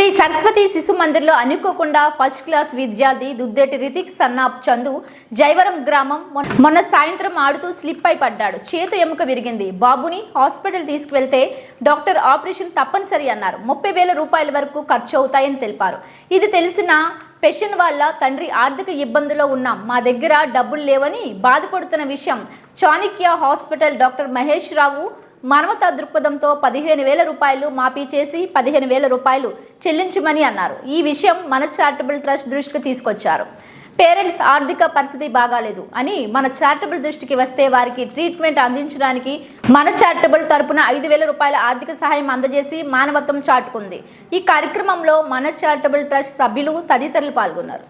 శ్రీ సరస్వతి శిశు మందిర్లో అనుకోకుండా first class విద్యార్థి దుద్దేటి రితిక్ సన్నాబ్ చందు జైవరం గ్రామం మొన్న- సాయంత్రం ఆడుతూ స్లిప్ అయి పడ్డాడు. చేతు ఎముక విరిగింది. బాబుని హాస్పిటల్ తీసుకువెళ్తే డాక్టర్ ఆపరేషన్ తప్పనిసరి అన్నారు. ముప్పై వేల రూపాయల వరకు ఖర్చు అవుతాయని తెలిపారు. ఇది తెలిసిన పెషన్ వాళ్ళ తండ్రి ఆర్థిక ఇబ్బందులో ఉన్నాం. మా దగ్గర డబ్బులు లేవని బాధపడుతున్న విషయం చాణిక్య హాస్పిటల్ డాక్టర్ మహేష్ రావు మానవతా దృక్పథంతో పదిహేను వేల రూపాయలు మాఫీ చేసి పదిహేను వేల రూపాయలు చెల్లించమని అన్నారు. ఈ విషయం మన చారిటబుల్ ట్రస్ట్ దృష్టికి తీసుకొచ్చారు. పేరెంట్స్ ఆర్థిక పరిస్థితి బాగాలేదు అని మన చారిటబుల్ దృష్టికి వస్తే వారికి ట్రీట్మెంట్ అందించడానికి మన చారిటబుల్ తరపున ఐదు వేల రూపాయల ఆర్థిక సహాయం అందజేసి మానవత్వం చాటుకుంది. ఈ కార్యక్రమంలో మన చారిటబుల్ ట్రస్ట్ సభ్యులు తదితరులు పాల్గొన్నారు.